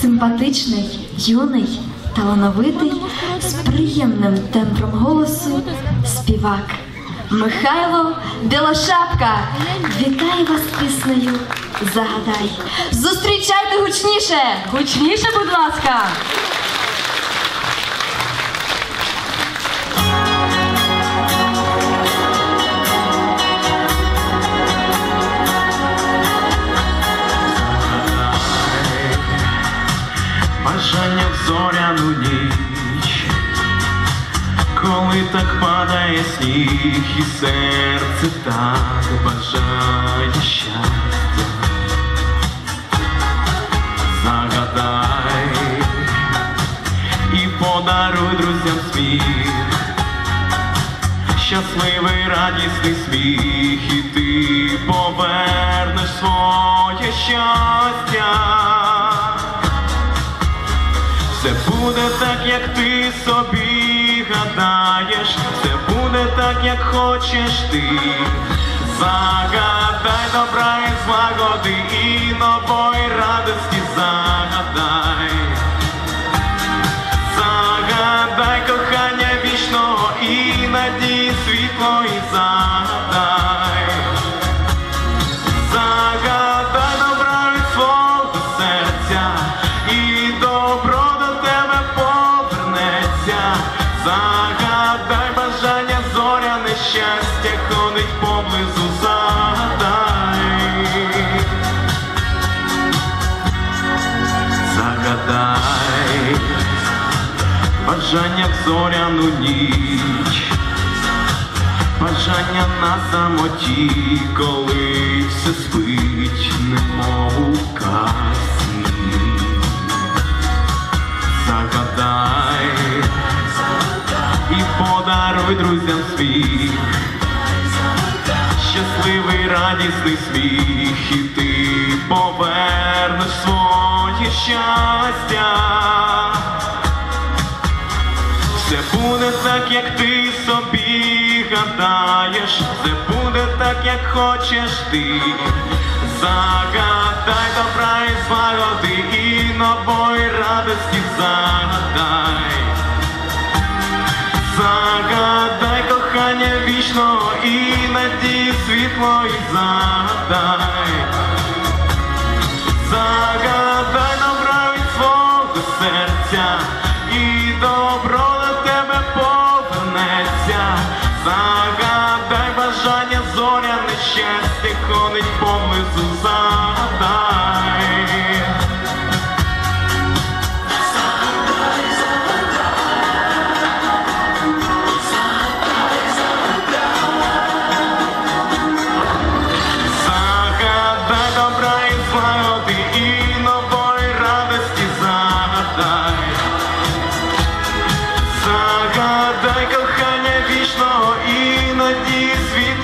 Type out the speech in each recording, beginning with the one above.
симпатичний, юний, талановитий, з приємним тембром голосу співак. Михайло Білошапка вітає вас піснею Загадай. Зустрічайте гучніше! Гучніше, будь ласка. Бажання в зоряну ніч, коли так падає сніг, і серце так бажає щастя. Загадай і подаруй друзям сміх, щасливий радісний сміх, і ти повернеш своє щастя. Буде так, як ти собі гадаєш, все буде так, як хочеш ти. Загадай добра і злагоди і нової радості загадай. Загадай кохання вічного і надії світлої загадай. Бажання в зоряну ніч. Бажання на самоті, коли все спить, немов у казці. Загадай і подаруй друзям свій, щасливий радісний сміх, і ти повернеш своє щастя. Буде так, як ти собі гадаєш, все буде так, як хочеш ти. Загадай добра і злагоди і нової радості загадай. Загадай кохання вічного і надії загадай. Загадай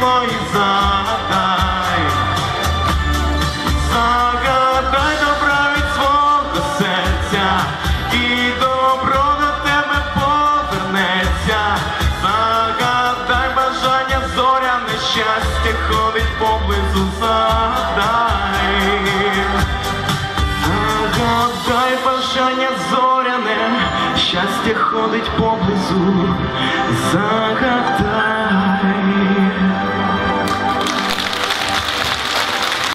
надії світлої загадай. Загадай добра від свого серця і добро до тебе повернеться. Загадай бажання зоряне щастя ходить поблизу загадай. Загадай бажання зоряне, щастя ходить поблизу, загадай.